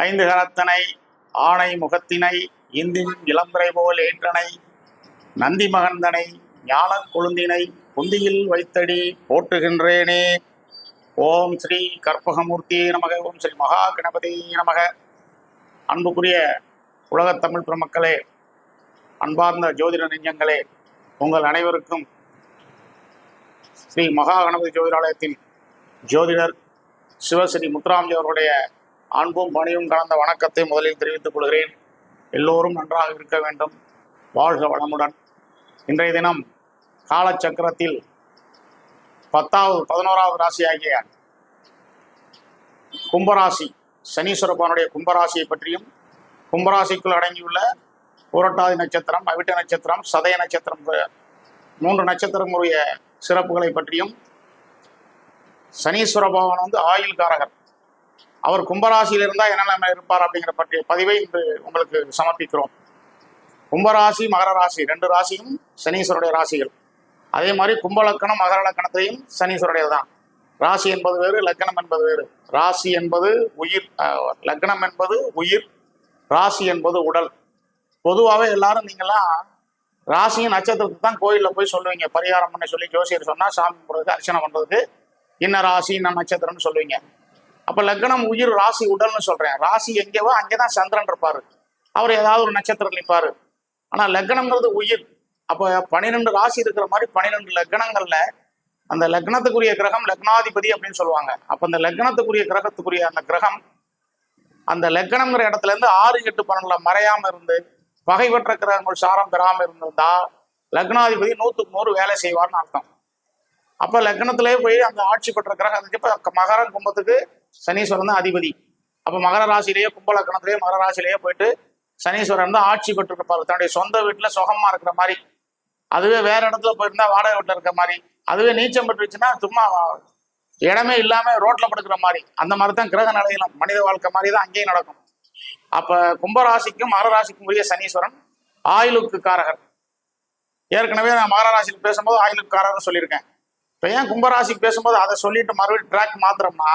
ஐந்து கரத்தனை ஆணை முகத்தினை இந்தின் இளம்பரை போல் ஏற்றனை நந்தி மகந்தனை ஞானக் கொழுந்தினை புந்தியில் வைத்தடி போட்டுகின்றேனே ஓம் ஸ்ரீ கற்பகமூர்த்தி நமக ஓம் ஸ்ரீ மகா கணபதி நமக. அன்புக்குரிய உலகத் தமிழ் பெருமக்களே அன்பார்ந்த ஜோதிட நெஞ்சங்களே உங்கள் அனைவருக்கும் ஸ்ரீ மகா கணபதி ஜோதிடாலயத்தின் ஜோதிடர் சிவஸ்ரீ முத்துராம்ஜி அவர்களுடைய அன்பும் பணியும் கலந்த வணக்கத்தை முதலில் தெரிவித்துக் கொள்கிறேன். எல்லோரும் நன்றாக இருக்க வேண்டும். வாழ்க வளமுடன். இன்றைய தினம் காலச்சக்கரத்தில் பத்தாவது பதினோராவது ராசியாகிய கும்பராசி சனீஸ்வரபானுடைய கும்பராசியை பற்றியும் கும்பராசிக்குள் அடங்கியுள்ள புரட்டாதி நட்சத்திரம் அவிட்ட நட்சத்திரம் சதய நட்சத்திரம் மூன்று நட்சத்திரங்களுடைய சிறப்புகளை பற்றியும் சனீஸ்வர பகவான் வந்து ஆயுள் காரகர் அவர் கும்பராசியில் இருந்தால் என்னென்ன இருப்பார் அப்படிங்கிற பற்றிய பதிவை இன்று உங்களுக்கு சமர்ப்பிக்கிறோம். கும்பராசி மகர ராசி ரெண்டு ராசியும் சனீஸ்வருடைய ராசிகள். அதே மாதிரி கும்பலக்கணம் மகர லக்கணத்தையும் சனீஸ்வருடையது தான் ராசி என்பது வேறு லக்கணம் என்பது வேறு. ராசி என்பது உயிர் லக்னம் என்பது உயிர் ராசி என்பது உடல். பொதுவாகவே எல்லாரும் நீங்களாம் ராசியின் நட்சத்திரத்துக்கு தான் கோயிலில் போய் சொல்லுவீங்க. பரிகாரம் பண்ண சொல்லி ஜோசியர் சொன்னால் சாமி கும்பிட்றதுக்கு அர்ச்சனை பண்ணுறதுக்கு இன்ன ராசி இன்ன நட்சத்திரம்னு சொல்லுவீங்க. அப்போ லக்னம் உயிர் ராசி உடல்னு சொல்கிறேன் ராசி எங்கேவோ அங்கே தான் சந்திரன் இருப்பார். அவர் ஏதாவது ஒரு நட்சத்திரம் நிற்பார் ஆனால் லக்னம்ங்கிறது உயிர். அப்போ பன்னிரெண்டு ராசி இருக்கிற மாதிரி பன்னிரெண்டு லக்னங்கள்ல அந்த லக்னத்துக்குரிய கிரகம் லக்னாதிபதி அப்படின்னு சொல்லுவாங்க. அப்போ அந்த லக்னத்துக்குரிய கிரகத்துக்குரிய அந்த கிரகம் அந்த லக்னம்ங்கிற இடத்துல இருந்து ஆறு எட்டு பன்னெண்டுல மறையாம இருந்து பகைவற்ற கிரகங்கள் சாரம் பெறாம இருந்திருந்தா லக்னாதிபதி நூற்றுக்கு நூறு வேலை செய்வார்னு அர்த்தம். அப்போ லக்னத்திலே போய் அந்த ஆட்சி பெற்ற கிரகம் அதுக்கு இப்போ மகர கும்பத்துக்கு சனீஸ்வரன் தான் அதிபதி. அப்போ மகர ராசியிலேயே கும்ப லக்னத்திலேயே மகர ராசியிலேயே போயிட்டு சனீஸ்வரன் தான் ஆட்சி பெற்றிருப்பார். தன்னுடைய சொந்த வீட்டில் சுகமா இருக்கிற மாதிரி. அதுவே வேற இடத்துல போயிருந்தா வாடகை வீட்டில் இருக்கிற மாதிரி. அதுவே நீச்சம் பெற்றுச்சுன்னா சும்மா இடமே இல்லாம ரோட்ல படுக்கிற மாதிரி. அந்த மாதிரி தான் கிரக நிலையிலும் மனித வாழ்க்கை மாதிரி தான் அங்கேயும் நடக்கும். அப்ப கும்பராசிக்கும் மகராசிக்கும் உரிய சனீஸ்வரன் ஆயுளுக்கு காரகர். ஏற்கனவே நான் மகராசியில் பேசும்போது ஆயுளுக்கு காரகர் சொல்லியிருக்கேன். இப்போ ஏன் கும்பராசிக்கு பேசும்போது அதை சொல்லிட்டு மறுபடியும் ட்ராக் மாத்திரம்னா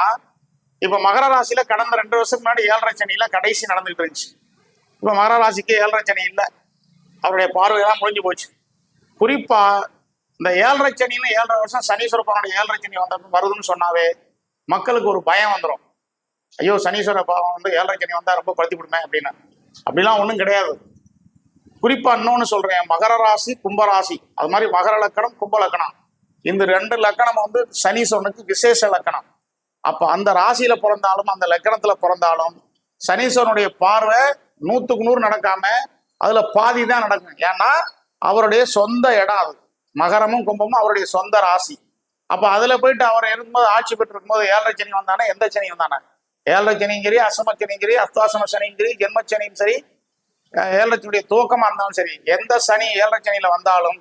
இப்போ மகர ராசியில கடந்த ரெண்டு வருஷத்துக்கு முன்னாடி ஏழரை சனியில கடைசி நடந்துகிட்டு இருந்துச்சு. இப்போ மகர ராசிக்கு ஏழரை சனி இல்லை. அவருடைய பார்வையெல்லாம் முடிஞ்சு போச்சு. குறிப்பா இந்த ஏழரை சனின்னு ஏழரை வருஷம் சனீஸ்வர பகவானுடைய ஏழரை சனி வந்த வருதுன்னு சொன்னாவே மக்களுக்கு ஒரு பயம் வந்துடும் ஐயோ சனீஸ்வர பாவம் வந்து ஏழரை சனி வந்தா ரொம்ப படுத்திவிடுமே அப்படின்னு. அப்படிலாம் ஒன்றும் கிடையாது. குறிப்பா இன்னொன்னு சொல்றேன் மகர ராசி கும்பராசி அது மாதிரி மகர லக்கணம் கும்ப லக்கணம். இந்த ரெண்டு லக்கணம் வந்து சனீஸ்வரனுக்கு விசேஷ லக்கணம். அப்போ அந்த ராசியில பிறந்தாலும் அந்த லக்கணத்துல பிறந்தாலும் சனீஸ்வரனுடைய பார்வை நூத்துக்கு நூறு நடக்காம அதுல பாதி தான் நடக்கும். ஏன்னா அவருடைய சொந்த இடம் அது. மகரமும் கும்பமும் அவருடைய சொந்த ராசி. அப்ப அதுல போயிட்டு அவர் இருக்கும்போது ஆட்சி பெற்று இருக்கும்போது ஏழரை சனி வந்தானே எந்த சனி வந்தானே? ஏழரை சனியும் சரி அசம சனியும் அஸ்தாசம சனியும் சரி ஜென்ம சனியும் சரி ஏழரை சனியுடைய துவக்கமா இருந்தாலும் சரி எந்த சனி ஏழரை சனியில வந்தாலும்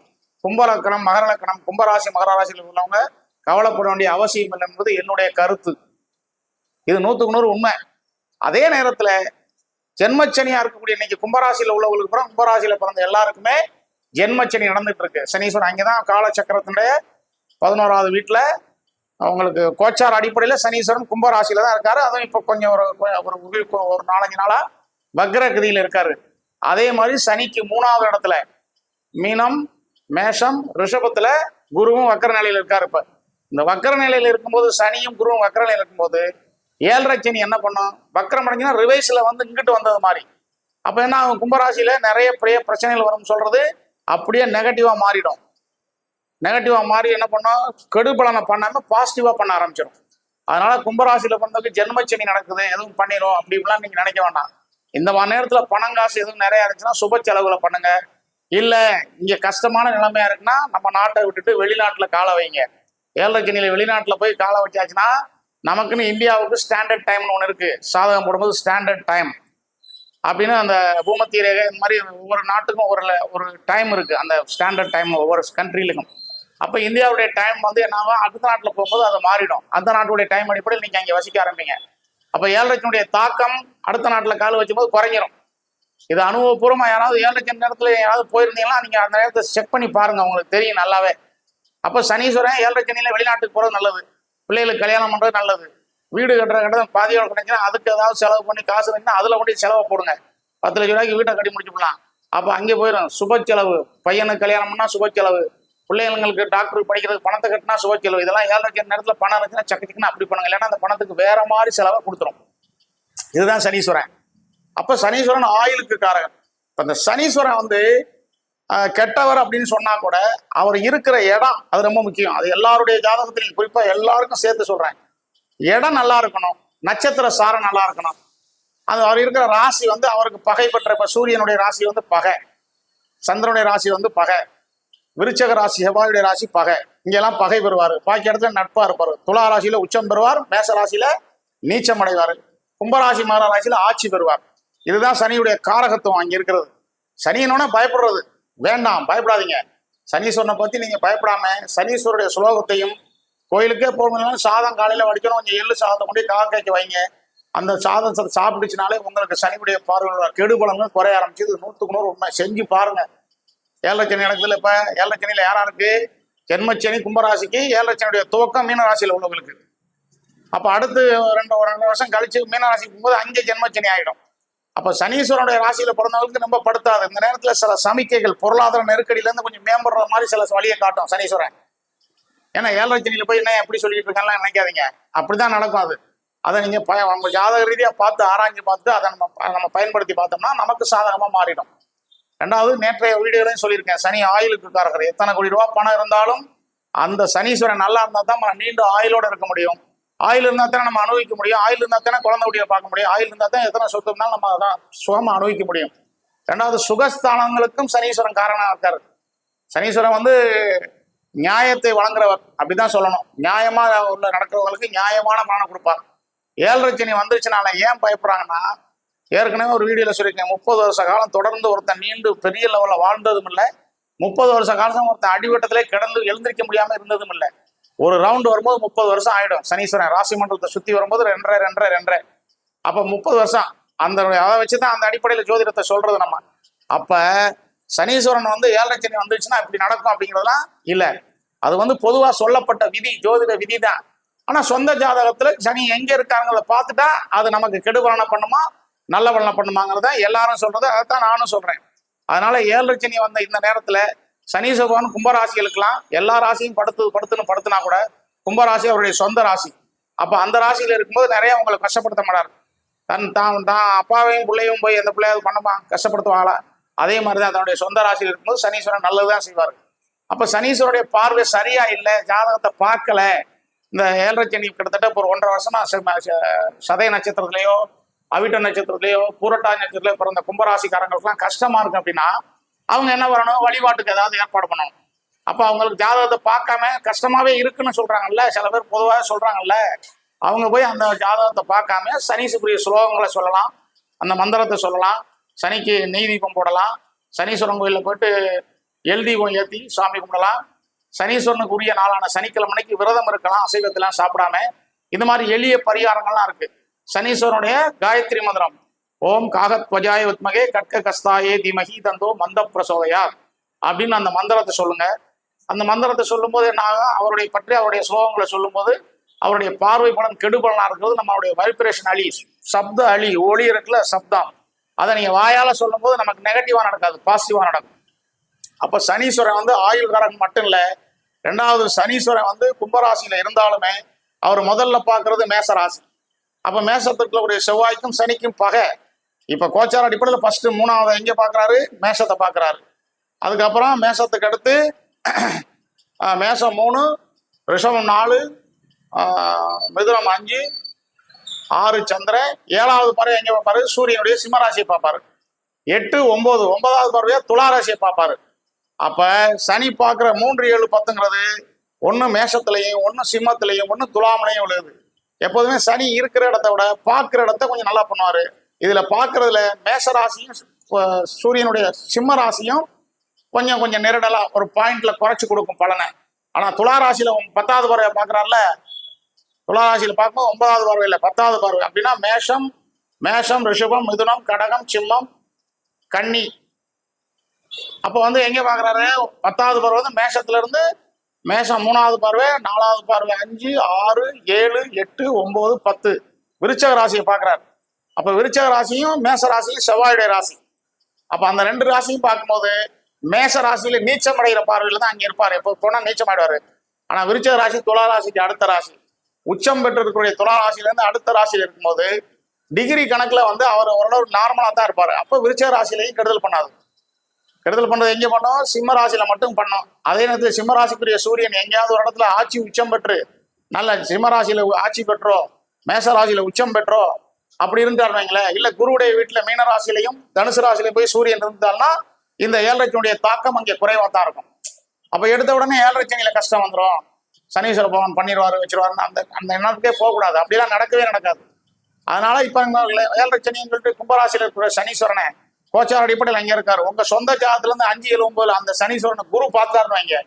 கும்பலக்கணம் மகரலக்கணம் கும்பராசி மகராசியில் உள்ளவங்க கவலைப்பட வேண்டிய அவசியம் இல்லை என்பது என்னுடைய கருத்து. இது நூற்றுக்கு நூறு உண்மை. அதே நேரத்தில் ஜென்மச்சனியா இருக்கக்கூடிய இன்னைக்கு கும்பராசியில் உள்ளவங்களுக்கு கூட கும்பராசியில் பிறந்த எல்லாருக்குமே ஜென்மச்சனி நடந்துட்டு இருக்கு சனீஸ்வரன் அங்கேதான் காலச்சக்கரத்தினுடைய பதினோராவது வீட்டில் அவங்களுக்கு கோச்சார் அடிப்படையில் சனீஸ்வரன் கும்பராசியில தான் இருக்காரு. அதுவும் இப்போ கொஞ்சம் ஒரு ஒரு ஒரு- ஒரு நாலஞ்சு நாளா வக்ரகதியில் இருக்காரு. அதே மாதிரி சனிக்கு மூணாவது இடத்துல மீனம் மேஷம் ரிஷபத்துல குருவும் வக்கர நிலையில இருக்காரு இப்ப. இந்த வக்கர நிலையில இருக்கும்போது சனியும் குருவும் வக்கர நிலையில இருக்கும்போது ஏழரை சனி என்ன பண்ணும்? வக்கரம் அடைஞ்சுன்னா ரிவைஸ்ல வந்து இங்கிட்டு வந்தது மாதிரி. அப்ப என்ன ஆகும்? கும்பராசியில நிறைய பெரிய பிரச்சனைகள் வரும்னு சொல்றது அப்படியே நெகட்டிவா மாறிடும். நெகட்டிவா மாறி என்ன பண்ணும்? கெடுபலனை பண்ணாம பாசிட்டிவா பண்ண ஆரம்பிச்சிடும். அதனால கும்பராசியில பிறந்தவங்க ஜென்மச்சனி நடக்குது எதுவும் பண்ணிடும் அப்படி இப்படிலாம் நீங்க நினைக்க வேண்டாம். இந்த மாதிரி நேரத்துல பணம் காசு எதுவும் நிறைய இருந்துச்சுன்னா சுப செலவுல பண்ணுங்க. இல்ல இங்க கஷ்டமான நிலைமையா இருக்குன்னா நம்ம நாட்டை விட்டுட்டு வெளிநாட்டுல காலை வைங்க. ஏழரை சனியில வெளிநாட்டுல போய் காலை வச்சாச்சுன்னா நமக்குன்னு இந்தியாவுக்கு ஸ்டாண்டர்ட் டைம்னு ஒன்று இருக்கு. சாதகம் போடும்போது ஸ்டாண்டர்ட் டைம் அப்படின்னு அந்த பூமத்திய ரேகை இந்த மாதிரி ஒவ்வொரு நாட்டுக்கும் ஒரு ல- ஒரு டைம் இருக்கு. அந்த ஸ்டாண்டர்ட் டைம் ஒவ்வொரு கண்ட்ரிலுக்கும் அப்போ இந்தியாவுடைய டைம் வந்து என்னாகும் அடுத்த நாட்டில் போகும்போது அது மாறிடும். அந்த நாட்டுடைய டைம் அடிப்படையில் நீங்கள் அங்கே வசிக்க ஆரம்பிங்க. அப்போ ஏழரைக்கினுடைய தாக்கம் அடுத்த நாட்டில் கால் வச்சும்போது குறைஞ்சிரும். இது அனுபவபூர்வமாக யாராவது ஏழரைக்கு நேரத்தில் யாராவது போயிருந்தீங்கன்னா நீங்கள் அந்த நேரத்தை செக் பண்ணி பாருங்க. உங்களுக்கு தெரியும் நல்லாவே. அப்போ சனீஸ்வரன் ஏழரை சனியில் வெளிநாட்டுக்கு போகிறது நல்லது. பிள்ளைகளுக்கு கல்யாணம் பண்ணுறது நல்லது. வீடு கட்டுற கட்டணம் பாதியோட கிடைச்சுன்னா அதுக்கு ஏதாவது செலவு பண்ணி காசு இருந்துச்சுன்னா அதில் கொண்டு செலவை போடுங்க. பத்து லட்ச ரூபாய்க்கு வீட்டை கட்டி முடிச்சுக்கலாம் அப்போ அங்கே போயிடும் சுப செலவு. பையனுக்கு கல்யாணம் பண்ணால் சுப செலவு. பிள்ளைங்களுக்கு டாக்டர் படிக்கிறதுக்கு பணத்தை கட்டினா சுப செலவு. இதெல்லாம் ஏழரைக்கு நேரத்தில் பணம் இருந்துச்சுன்னா சக்கு அப்படி பண்ணுங்க. இல்லைன்னா அந்த பணத்துக்கு வேற மாதிரி செலவை கொடுத்துரும். இதுதான் சனீஸ்வரன். அப்ப சனீஸ்வரன் ஆயுளுக்கு காரகன். இப்ப இந்த சனீஸ்வரன் வந்து கெட்டவர் அப்படின்னு சொன்னா கூட அவர் இருக்கிற இடம் அது ரொம்ப முக்கியம். அது எல்லாருடைய ஜாதகத்திலையும் குறிப்பா எல்லாருக்கும் சேர்த்து சொல்றேன். இடம் நல்லா இருக்கணும். நட்சத்திர சாரம் நல்லா இருக்கணும். அது அவர் இருக்கிற ராசி வந்து அவருக்கு பகை பெற்ற இப்ப சூரியனுடைய ராசி வந்து பகை. சந்திரனுடைய ராசி வந்து பகை. விருச்சக ராசி செவ்வாயுடைய ராசி பகை. இங்கெல்லாம் பகை பெறுவார். பாக்கி இடத்துல நட்பா இருப்பார். துலா ராசியில உச்சம் பெறுவார். மேச ராசியில நீச்சம் அடைவார். கும்பராசி மகர ராசியில ஆட்சி பெறுவார். இதுதான் சனியுடைய காரகத்துவம் அங்கே இருக்கிறது. சனியனோட பயப்படுறது. வேண்டாம் பயப்படாதீங்க. சனீஸ்வரனை பற்றி நீங்கள் பயப்படாம சனீஸ்வருடைய ஸ்லோகத்தையும் கோயிலுக்கே போகணும் சாதம் காலையில் வடிக்கணும் கொஞ்சம் எள்ளு சாதத்தை கொண்டு காக்கைக்கு வைங்க. அந்த சாதம் சாப்பிடுச்சுனாலே உங்களுக்கு சனியுடைய பார்வையோட கெடுபலங்கள் குறைய ஆரம்பிச்சு இது நூற்றுக்கு நூறு உண்மை. செஞ்சு பாருங்க. ஏழரை இடத்துல இப்போ இப்ப? ஏழரை ஜென்மச்சனி கும்பராசிக்கு ஏழரை துவக்கம் மீனராசியில் உள்ளவங்களுக்கு. அப்போ அடுத்து ரெண்டு ரெண்டு வருஷம் கழிச்சு மீனராசிக்கு போகும்போது அங்கே ஜென்மச்சனி ஆகிடும் அப்ப சனீஸ்வரனுடைய ராசியில் பிறந்தவங்களுக்கு ரொம்ப படுத்தாது. இந்த நேரத்துல சில சமிக்கைகள் பொருளாதார நெருக்கடியில இருந்து கொஞ்சம் மேம்படுற மாதிரி சில வழியை காட்டும் சனீஸ்வரன். ஏன்னா ஏழரை சனியில போய் என்ன எப்படி சொல்லிட்டு இருக்காங்கலாம் நினைக்காதீங்க. அப்படிதான் நடக்கும் அது. அதை நீங்க பய நம்ம ஜாதக ரீதியா பார்த்து ஆராய்ஞ்சு பார்த்து அதை நம்ம நம்ம பயன்படுத்தி பார்த்தோம்னா நமக்கு சாதகமா மாறிடும். ரெண்டாவது நேற்றைய வீடியோலையும் சொல்லியிருக்கேன். சனி ஆயுளுக்கு காரகர். எத்தனை கோடி ரூபா பணம் இருந்தாலும் அந்த சனீஸ்வரன் நல்லா இருந்தால் தான் நம்ம நீண்ட ஆயுளோட இருக்க முடியும். ஆயில் இருந்தால் தானே நம்ம அனுபவிக்க முடியும். ஆயில் இருந்தால் தானே குழந்தை குட்டியை பார்க்க முடியும். ஆயில் இருந்தால் தான் எத்தனை சொத்து இருந்தாலும் நம்ம அதான் சுகமாக அனுபவிக்க முடியும். ரெண்டாவது சுகஸ்தானங்களுக்கும் சனீஸ்வரன் காரணம் இருக்காரு. சனீஸ்வரன் வந்து நியாயத்தை வழங்குறவர். அப்படிதான் சொல்லணும். நியாயமா உள்ள நடக்கிறவங்களுக்கு நியாயமான பலனை கொடுப்பார். ஏழரை சனி வந்துருச்சுனால ஏன் பயப்படுறாங்கன்னா ஏற்கனவே ஒரு வீடியோவில் சொல்லியிருக்கேன். முப்பது வருஷ காலம் தொடர்ந்து ஒருத்தன் நீண்டு பெரிய லெவலில் வாழ்ந்ததும் இல்லை. முப்பது வருஷ காலம் ஒருத்தன் அடிவட்டத்திலே கிடந்து எழுந்திருக்க முடியாமல் இருந்ததும் இல்லை. ஒரு ரவுண்டு வரும்போது முப்பது வருஷம் ஆயிடும். சனீஸ்வரன் ராசி மண்டலத்தை சுத்தி வரும்போது ரெண்டரை ரெண்டரை ரெண்டரை. அப்ப முப்பது வருஷம். அந்த அதை வச்சுதான் அந்த அடிப்படையில ஜோதிடத்தை சொல்றது நம்ம. அப்ப சனீஸ்வரன் வந்து ஏழரை சனி வந்துச்சுன்னா இப்படி நடக்கும் அப்படிங்கிறதுலாம் இல்லை. அது வந்து பொதுவா சொல்லப்பட்ட விதி ஜோதிட விதி தான் ஆனா சொந்த ஜாதகத்துல சனி எங்க இருக்காங்கிறத பார்த்துட்டா அது நமக்கு கெடுபலனை பண்ணுமா நல்ல பலனை பண்ணுமாங்கிறத எல்லாரும் சொல்றது அதைத்தான் நானும் சொல்றேன். அதனால ஏழரை சனி வந்த இந்த நேரத்துல சனி பகவான் கும்பராசிகளுக்கெல்லாம் எல்லா ராசியும் படுத்து படுத்துன்னு படுத்துனா கூட கும்பராசி அவருடைய சொந்த ராசி. அப்போ அந்த ராசியில் இருக்கும்போது நிறைய அவங்களை கஷ்டப்படுத்த மாட்டார். தன் தான் தான் அப்பாவையும் பிள்ளையும் போய் எந்த பிள்ளையாவது பண்ணமா? கஷ்டப்படுத்துவாங்களா? அதே மாதிரி தான் தன்னுடைய சொந்த ராசியில் இருக்கும்போது சனீஸ்வரன் நல்லதுதான் செய்வார். அப்போ சனீஸ்வரனுடைய பார்வை சரியா இல்லை ஜாதகத்தை பார்க்கல. இந்த ஏழரை சனி கிட்டத்தட்ட ஒரு ஒன்றரை வருஷமா சதய நட்சத்திரத்திலேயோ அவிட்ட நட்சத்திரத்திலேயோ பூரட்டா நட்சத்திரத்திலேயோ பிறந்த கும்பராசிக்காரங்களுக்குலாம் கஷ்டமா இருக்கு அப்படின்னா அவங்க என்ன பண்ணணும் வழிபாட்டுக்கு ஏதாவது ஏற்பாடு பண்ணணும். அப்போ அவங்களுக்கு ஜாதகத்தை பார்க்காம கஷ்டமாவே இருக்குன்னு சொல்றாங்கல்ல சில பேர் பொதுவாக சொல்றாங்கல்ல அவங்க போய் அந்த ஜாதகத்தை பார்க்காம சனீசுக்குரிய ஸ்லோகங்களை சொல்லலாம் அந்த மந்திரத்தை சொல்லலாம் சனிக்கு நெய் தீபம் போடலாம் சனீஸ்வரன் கோயிலில் போயிட்டு எல் தீபம் ஏற்றி சாமி கும்பிடலாம் சனீஸ்வரனுக்கு உரிய நாளான சனிக்கிழமைக்கு விரதம் இருக்கலாம் அசைவத்தெல்லாம் சாப்பிடாம. இந்த மாதிரி எளிய பரிகாரங்கள்லாம் இருக்கு. சனீஸ்வரனுடைய காயத்ரி மந்திரம். ஓம் காகத் வஜாய வித்மகே கற்க கஸ்தாயே திமகி தந்தோ மந்த பிரசோதையார் அப்படின்னு அந்த மந்திரத்தை சொல்லுங்க. அந்த மந்திரத்தை சொல்லும்போது என்ன ஆகும் அவருடைய பற்றி அவருடைய ஸ்லோகங்களை சொல்லும்போது அவருடைய பார்வை பலன் கெடுபலனா இருக்கிறது நம்மளுடைய வைப்ரேஷன் அழி சப்த அழி ஒளி இருக்குல்ல சப்தம். அதை நீங்க வாயால சொல்லும்போது நமக்கு நெகட்டிவா நடக்காது பாசிட்டிவா நடக்கும். அப்ப சனீஸ்வரன் வந்து ஆயுள்காரன் மட்டும் இல்ல ரெண்டாவது சனீஸ்வரன் வந்து கும்பராசியில இருந்தாலுமே அவர் முதல்ல பார்க்கறது மேசராசி. அப்ப மேசத்துக்குள்ள ஒரு செவ்வாய்க்கும் சனிக்கும் பகை. இப்போ கோச்சார அடிப்படையில் ஃபர்ஸ்ட் மூணாவது எங்கே பார்க்கறாரு மேஷத்தை பார்க்குறாரு அதுக்கப்புறம் மேஷத்துக்கு அடுத்து மேஷம் மூணு ரிஷபம் நாலு மிதுரம் மிதுனம் அஞ்சு ஆறு சந்திரன் ஏழாவது பறவை எங்கே பார்ப்பாரு? சூரியனுடைய சிம்மராசியை பார்ப்பாரு. எட்டு ஒன்பது ஒன்பதாவது பறவையா துளாராசியை பார்ப்பாரு. அப்போ சனி பார்க்குற மூன்று ஏழு பத்துங்கிறது ஒன்று மேஷத்துலையும் ஒன்று சிம்மத்துலையும் ஒன்று துலாமலையும் உள்ளது. எப்போதுமே சனி இருக்கிற இடத்த விட பார்க்குற இடத்த கொஞ்சம் நல்லா பண்ணுவார். இதுல பாக்குறதுல மேஷ ராசியும் சூரியனுடைய சிம்ம ராசியும் கொஞ்சம் கொஞ்சம் நெருடலா ஒரு பாயிண்ட்ல குறைச்சு கொடுக்கும் பலனை. ஆனா துலா ராசியில பத்தாவது பறவை பாக்குறாருல துலா ராசியில பார்க்கும்போது ஒன்பதாவது பறவை இல்லை பத்தாவது பறவை அப்படின்னா மேஷம் மேஷம் ரிஷபம் மிதுனம் கடகம் சிம்மம் கன்னி. அப்போ வந்து எங்க பார்க்கறாரு பத்தாவது பருவம் வந்து மேஷத்துல இருந்து மேஷம் மூணாவது பார்வை நாலாவது பார்வை அஞ்சு ஆறு ஏழு எட்டு ஒன்பது பத்து. விருச்சக ராசியை பார்க்குறாரு அப்போ விருச்சக ராசியும் மேச ராசியும் செவ்வாயுடைய ராசி. அப்போ அந்த ரெண்டு ராசியும் பார்க்கும்போது மேச ராசியில நீச்சம் அடைகிற பார்வையில் தான் அங்கே இருப்பார். எப்போ போனால் நீச்சம் ஆயிடுவார் ஆனால் விருச்சக ராசி துலா ராசிக்கு அடுத்த ராசி. உச்சம் பெற்றிருக்கக்கூடிய துலா ராசியிலேருந்து அடுத்த ராசியில் இருக்கும்போது டிகிரி கணக்கில் வந்து அவர் ஓரளவு நார்மலாக தான் இருப்பார். அப்போ விருச்சக ராசியிலையும் கெடுதல் பண்ணாது. கெடுதல் பண்றது எங்க பண்ணோம்? சிம்ம ராசியில மட்டும் பண்ணோம். அதே நேரத்தில் சிம்ம ராசிக்குரிய சூரியன் எங்கேயாவது ஒரு இடத்துல ஆட்சி உச்சம் பெற்று நல்ல சிம்ம ராசியில ஆட்சி பெற்றோ மேச ராசியில உச்சம் பெற்றோ அப்படி இருந்தார் வைங்களேன். இல்ல குருவுடைய வீட்டுல மீன ராசியிலையும் தனுசு ராசியிலையும் போய் சூரியன் இருந்தால்னா இந்த ஏழரைச்சனுடைய தாக்கம் அங்கே குறைவா தான் இருக்கும். அப்ப எடுத்த உடனே ஏழரைச்சனில கஷ்டம் வந்துடும் சனீஸ்வர பவன் பண்ணிடுவாரு வச்சிருவாருன்னு அந்த அந்த எண்ணத்துக்கே போகக்கூடாது. அப்படிலாம் நடக்கவே நடக்காது. அதனால இப்ப இங்க ஏழரை சனின்னு சொல்லிட்டு கும்பராசியில இருக்கிற சனீஸ்வரனை கோச்சார் அடிப்படையில் அங்க இருக்காரு. உங்க சொந்த ஜாதத்துல இருந்து அஞ்சு ஏழு ஒன்பதுல அந்த சனீஸ்வரனை குரு பார்த்தாருன்னு வைங்க.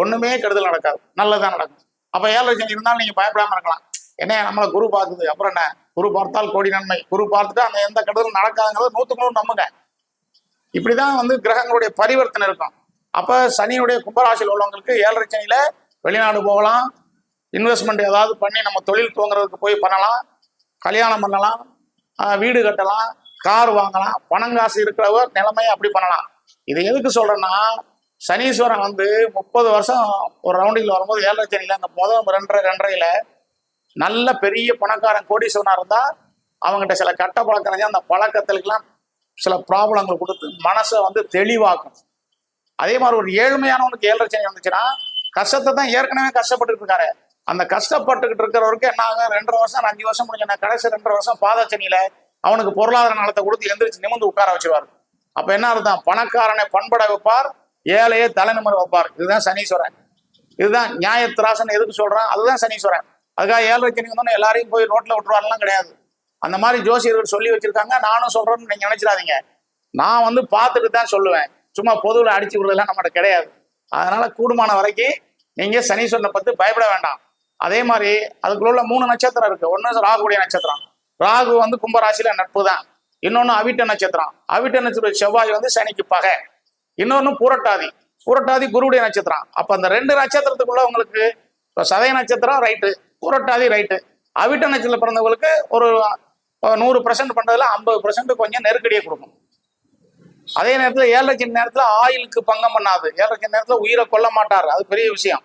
ஒண்ணுமே கெடுதல் நடக்காது. நல்லதான் நடக்கும். அப்ப ஏழரை சனி இருந்தாலும் நீங்க பயப்படாம இருக்கலாம். என்ன நம்மள குரு பார்த்தது அப்புறம் என்ன? குரு பார்த்தால் கோடி நன்மை. குரு பார்த்துட்டு அந்த எந்த கடலும் நடக்காதுங்கிறத நூத்துக்கு நூறு நம்புங்க. இப்படிதான் வந்து கிரகங்களுடைய பரிவர்த்தனை இருக்கும். அப்ப சனியுடைய கும்பராசியில் உள்ளவங்களுக்கு ஏழரை சனியில வெளிநாடு போகலாம். இன்வெஸ்ட்மெண்ட் ஏதாவது பண்ணி நம்ம தொழில் துவங்குறதுக்கு போய் பண்ணலாம். கல்யாணம் பண்ணலாம். ஆஹ் வீடு கட்டலாம். கார் வாங்கலாம். பணம் காசு இருக்கிறவர் நிலைமையை அப்படி பண்ணலாம். இதை எதுக்கு சொல்றேன்னா சனீஸ்வரன் வந்து முப்பது வருஷம் ஒரு ரவுண்டில் வரும்போது ஏழரை சனியில அந்த முதல் ரெண்டரை ரெண்டரையில நல்ல பெரிய பணக்காரன் கோடீஸ்வரனா இருந்தா அவங்ககிட்ட சில கட்ட பழக்கம் அந்த பழக்கத்துக்கெல்லாம் சில ப்ராப்ளங்கள் கொடுத்து மனசை வந்து தெளிவாக்கும் அதே மாதிரி ஒரு ஏழ்மையானவனுக்கு ஏழரை சனி வந்துச்சுன்னா கஷ்டத்தை தான் ஏற்கனவே கஷ்டப்பட்டுட்டு இருக்காரு. அந்த கஷ்டப்பட்டுக்கிட்டு இருக்கிறவருக்கு என்ன ஆகும்? ரெண்டரை வருஷம் அஞ்சு வருஷம் முடிஞ்ச கடைசி ரெண்டரை வருஷம் பாதச்சனியில அவனுக்கு பொருளாதார நலத்தை கொடுத்து எந்திரிச்சு நிமிந்து உட்கார வச்சிருவாரு. அப்ப என்ன அர்த்தம்? பணக்காரனை பண்பட வைப்பார் ஏழையை தலைநிமிர வைப்பார். இதுதான் சனீஸ்வரன். இதுதான் நியாயத்திராசன் எதுக்கு சொல்றான்? அதுதான் சனீஸ்வரன். அதுக்காக ஏழரைக்கு நீங்கள் வந்தோன்னு எல்லாரையும் போய் ரோட்டில் விட்டுருவாருலாம் கிடையாது. அந்த மாதிரி ஜோசியர்கள் சொல்லி வச்சிருக்காங்க. நானும் சொல்கிறேன்னு நீங்க நினைச்சிடாதீங்க. நான் வந்து பார்த்துட்டு தான் சொல்லுவேன். சும்மா பொதுவில் அடிச்சு விடுறதுலாம் நம்மகிட்ட கிடையாது. அதனால கூடுமான வரைக்கும் நீங்கள் சனீஸ்வரனை பற்றி பயப்பட வேண்டாம். அதே மாதிரி அதுக்குள்ள மூணு நட்சத்திரம் இருக்கு. ஒன்று ராகுடைய நட்சத்திரம். ராகு வந்து கும்பராசியில நட்பு தான் இன்னொன்று அவிட்ட நட்சத்திரம். அவிட்ட நட்சத்திரம் செவ்வாய் வந்து சனிக்கு பகை. இன்னொன்று பூரட்டாதி. பூரட்டாதி குருவுடைய நட்சத்திரம். அப்போ அந்த ரெண்டு நட்சத்திரத்துக்குள்ள உங்களுக்கு இப்போ சதய நட்சத்திரம் ரைட்டு. பூரட்டாதி ரைட்டு அவிட்ட நட்சத்திரம் பிறந்தவங்களுக்கு ஒரு நூறு பர்சன்ட் பண்ணுறதுல ஐம்பது பர்சன்ட் கொஞ்சம் நெருக்கடியை கொடுக்கும். அதே நேரத்தில் ஏழரை சின்ன நேரத்தில் ஆயிலுக்கு பங்கம் பண்ணாது. ஏழரை சின்ன நேரத்தில் உயிரை கொல்ல மாட்டார். அது பெரிய விஷயம்.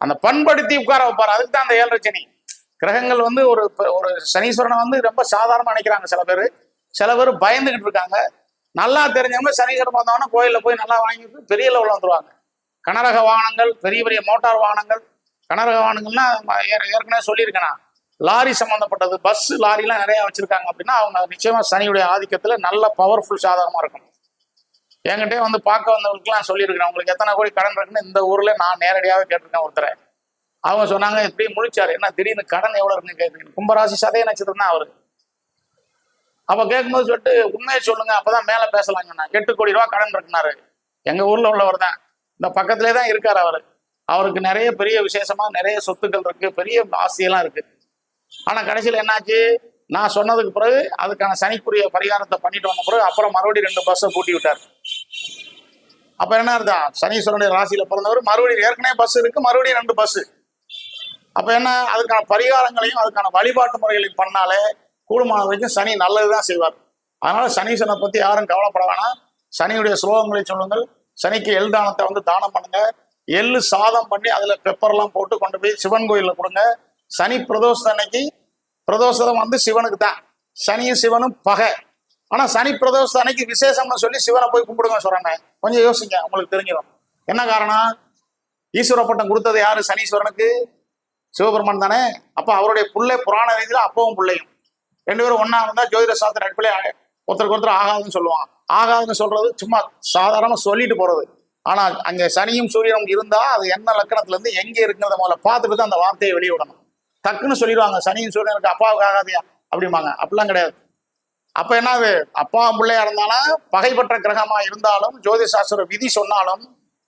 அந்த பண்படுத்தி உட்கார வைப்பார். அதுக்கு தான் அந்த ஏழரை சனி கிரகங்கள் வந்து ஒரு ஒரு சனீஸ்வரனை வந்து ரொம்ப சாதாரணமாக நினைக்கிறாங்க சில பேர். சில பேர் பயந்துகிட்டு இருக்காங்க. நல்லா தெரிஞ்சவங்க சனீஸ்வரன் பார்த்தோன்னா கோயிலில் போய் நல்லா வாங்கிட்டு பெரிய லெவலில் வந்துருவாங்க. கனரக வாகனங்கள் பெரிய பெரிய மோட்டார் வாகனங்கள் கனரக வாகனங்கள்னா ஏற்கனவே சொல்லியிருக்கேனா லாரி சம்மந்தப்பட்டது பஸ் லாரிலாம் நிறையா வச்சுருக்காங்க அப்படின்னா அவங்க நிச்சயமா சனியுடைய ஆதிக்கத்தில் நல்ல பவர்ஃபுல் சாதகமாக இருக்கும். என்கிட்டே வந்து பார்க்க வந்தவங்களுக்குலாம் சொல்லியிருக்கிறேன். உங்களுக்கு எத்தனை கோடி கடன் இருக்குன்னு இந்த ஊரில் நான் நேரடியாகவே கேட்டிருக்கேன் ஒருத்தரை. அவங்க சொன்னாங்க இப்படி முழிச்சாரு. என்ன திடீர்னு கடன் எவ்வளோ இருக்குன்னு கேட்குறீங்க கும்பராசி சதய நட்சத்திரம் தான் அவரு. அப்போ கேட்கும்போது சொல்லிட்டு உண்மையை சொல்லுங்க. அப்பதான் மேலே பேசலாம் சொன்னா எட்டு கோடி ரூபா கடன் இருக்குனாரு. எங்கள் ஊரில் உள்ளவர் தான். இந்த பக்கத்துலேயே தான் இருக்கார் அவர். அவருக்கு நிறைய பெரிய விசேஷமா நிறைய சொத்துக்கள் இருக்கு பெரிய ஆசையெல்லாம் இருக்கு. ஆனா கடைசியில் என்னாச்சு? நான் சொன்னதுக்கு பிறகு அதுக்கான சனிக்குரிய பரிகாரத்தை பண்ணிட்டு வந்த பிறகு அப்புறம் மறுபடியும் ரெண்டு பஸ்ஸை பூட்டி விட்டார். அப்ப என்ன அர்த்தம்? சனீஸ்வரனுடைய ராசியில பிறந்தவர் மறுபடியும் ஏற்கனவே பஸ் இருக்கு மறுபடியும் ரெண்டு பஸ் அப்ப என்ன? அதுக்கான பரிகாரங்களையும் அதுக்கான வழிபாட்டு முறைகளையும் பண்ணாலே கூடுமான வரைக்கும் சனி நல்லதுதான் செய்வார். அதனால சனீஸ்வரனை பத்தி யாரும் கவலைப்பட வேணாம். சனியுடைய ஸ்லோகங்களை சொல்லுங்கள். சனிக்கு எல்தானத்தை வந்து தானம் பண்ணுங்க. எள்ளு சாதம் பண்ணி அதுல பெப்பர்லாம் போட்டு கொண்டு போய் சிவன் கோயில்ல கொடுங்க. சனி பிரதோஷம் அன்னைக்கு பிரதோஷம் வந்து சிவனுக்கு தான். சனியும் சிவனும் பகை. ஆனா சனி பிரதோஷம் அன்னைக்கு விசேஷம்னு சொல்லி சிவனை போய் கும்பிடுங்க சொல்கிறாங்க கொஞ்சம் யோசிங்க உங்களுக்கு தெரிஞ்சிடும். என்ன காரணம்? ஈஸ்வர பட்டம் கொடுத்தது யாரு? சனீஸ்வரனுக்கு? சிவபெருமான் தானே. அப்போ அவருடைய புள்ளை புராண ரீதியில் அப்பவும் பிள்ளையும். ரெண்டு பேரும் ஒன்றா இருந்தால் ஜோதிட சாஸ்திர அடிப்படையில் ஒருத்தருக்கு ஒருத்தர் ஆகாதுன்னு சொல்லுவான் ஆகாதுன்னு சொல்றது சும்மா சாதாரணமாக சொல்லிட்டு போறது. ஆனா அங்க சனியும் சூரியனும் இருந்தா அது என்ன லக்கணத்துலேருந்து இருந்து எங்க இருக்கிறத முதல்ல பார்த்துட்டு தான் அந்த வார்த்தையை வெளியிடணும் டக்குன்னு சொல்லிடுவாங்க சனியும் சூரியனுக்கு அப்பாவுக்கு ஆகாதையா? அப்படிம்பாங்க. அப்படிலாம் கிடையாது. அப்ப என்னது? அப்பா பிள்ளையா இருந்தாலும் பகைப்பற்ற கிரகமா இருந்தாலும் ஜோதிட சாஸ்திர விதி சொன்னாலும்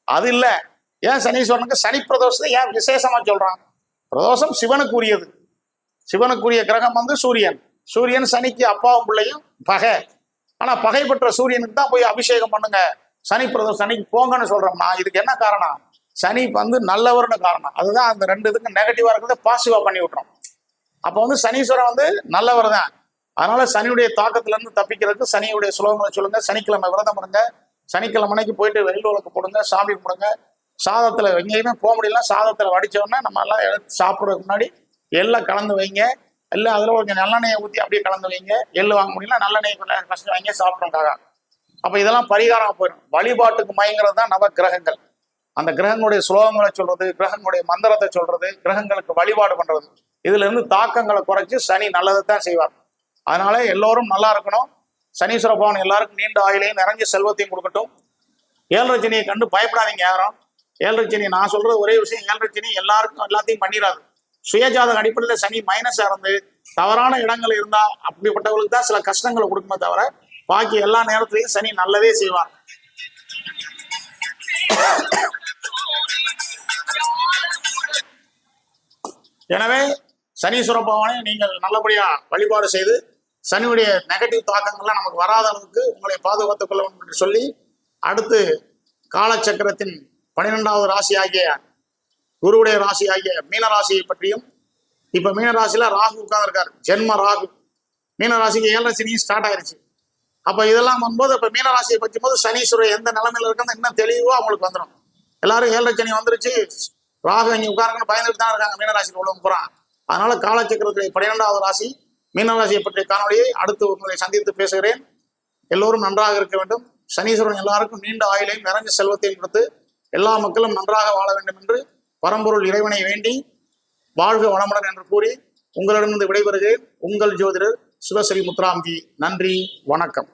அது இல்ல. ஏன் சனீஸ்வரனுக்கு சனி பிரதோஷத்தை ஏன் விசேஷமா சொல்றான்? பிரதோஷம் சிவனுக்கு உரியது சிவனுக்குரிய கிரகம் வந்து சூரியன். சூரியன் சனிக்கு அப்பாவும் பிள்ளையும் பகை. ஆனா பகை பெற்ற சூரியனுக்கு தான் போய் அபிஷேகம் பண்ணுங்க. சனி பிரதோஷம் சனிக்கு போங்கன்னு சொல்றோம்னா இதுக்கு என்ன காரணம்? சனி வந்து நல்லவர்னு காரணம். அதுதான் அந்த ரெண்டு இதுக்கு நெகட்டிவா இருக்கிறத பாசிட்டிவா பண்ணி விட்டுரும். அப்போ வந்து சனீஸ்வரன் வந்து நல்லவர் தான் அதனால சனியுடைய தாக்கத்துல இருந்து தப்பிக்கிறதுக்கு சனியுடைய சுலோகங்களை சொல்லுங்க. சனிக்கிழமை விரதம் இருங்க. சனிக்கிழமைக்கு போயிட்டு வெயில் விளக்கு போடுங்க சாமி கும்பிடுங்க. சாதத்துல எங்கேயுமே போக முடியல. சாதத்துல வடிச்சோன்னா நம்ம எல்லாம் எடுத்து சாப்பிட்றதுக்கு முன்னாடி எல்லாம் கலந்து வைங்க. எல்லாம் அதில் கொஞ்சம் நல்லெண்ணெயை ஊற்றி அப்படியே கலந்து வைங்க. எள்ளு வாங்க முடியல நல்லெண்ணெய் கொஞ்சம் ஃபஸ்ட்டு வாங்கி சாப்பிட்றோங்காக அப்ப இதெல்லாம் பரிகாரம் போயிடும். வழிபாட்டுக்கு மயங்கிறது தான் நவ கிரகங்கள். அந்த கிரகங்களுடைய ஸ்லோகங்களை சொல்றது கிரகங்களுடைய மந்திரத்தை சொல்றது கிரகங்களுக்கு வழிபாடு பண்றது. இதுல இருந்து தாக்கங்களை குறைச்சு சனி நல்லதை தான் செய்வார். அதனால எல்லோரும் நல்லா இருக்கணும். சனீஸ்வர பவன் எல்லாருக்கும் நீண்ட ஆயுளையும் நிறைஞ்ச செல்வத்தையும் கொடுக்கட்டும். ஏழரை கண்டு பயப்படாதீங்க யாரும். ஏழரை நான் சொல்றது ஒரே விஷயம் ஏழரை எல்லாருக்கும் எல்லாத்தையும் பண்ணிடாது சுயஜாதக அடிப்படையில் சனி மைனஸாக இருந்து தவறான இடங்கள் இருந்தா அப்படிப்பட்டவங்களுக்கு தான் சில கஷ்டங்களை கொடுக்குமே தவிர பாக்கி எல்லா நேரத்திலையும் சனி நல்லதே செய்வார் எனவே சனீஸ்வர பகவானை நீங்கள் நல்லபடியா வழிபாடு செய்து சனியுடைய நெகட்டிவ் தாக்கங்கள்லாம் நமக்கு வராத அளவுக்கு உங்களை பாதுகாத்துக் கொள்ள வேண்டும் என்று சொல்லி அடுத்து காலச்சக்கரத்தின் பனிரெண்டாவது ராசி ஆகிய குருவுடைய ராசி ஆகிய மீன ராசியை பற்றியும் இப்ப மீன ராசியில ராகு உட்கார்ந்திருக்காரு. ஜென்ம ராகு. மீன ராசிக்கு ஏழரை சனியும் ஸ்டார்ட் ஆயிருச்சு. அப்ப இதெல்லாம் வரும்போது இப்ப மீனராசியை பற்றும் போது சனீஸ்வரர் எந்த நிலைமையில இருக்குன்னு இன்னும் தெளிவோ அவங்களுக்கு வந்துடும் எல்லாரும் ஏழரை சனி வந்துருச்சு. ராகு இங்க உட்காருங்கன்னு பயந்துட்டு தான் இருக்காங்க. மீனராசியில் உள்ளவங்க போறான் அதனால காலச்சக்கரத்துடைய பன்னிரெண்டாவது ராசி மீனராசியை பற்றிய காணொலியை அடுத்து உங்களை சந்தித்து பேசுகிறேன். எல்லோரும் நன்றாக இருக்க வேண்டும். சனீஸ்வரன் எல்லாருக்கும் நீண்ட ஆயுளையும் நிறைஞ்ச செல்வத்தையும் கொடுத்து எல்லா மக்களும் நன்றாக வாழ வேண்டும் என்று பரம்பொருள் இறைவனை வேண்டி வாழ்க வளமுடன் என்று கூறி உங்களிடமிருந்து விடைபெறுகிறேன். உங்கள் ஜோதிடர் சிவஸ்ரீ முத்துராம்ஜி நன்றி வணக்கம்.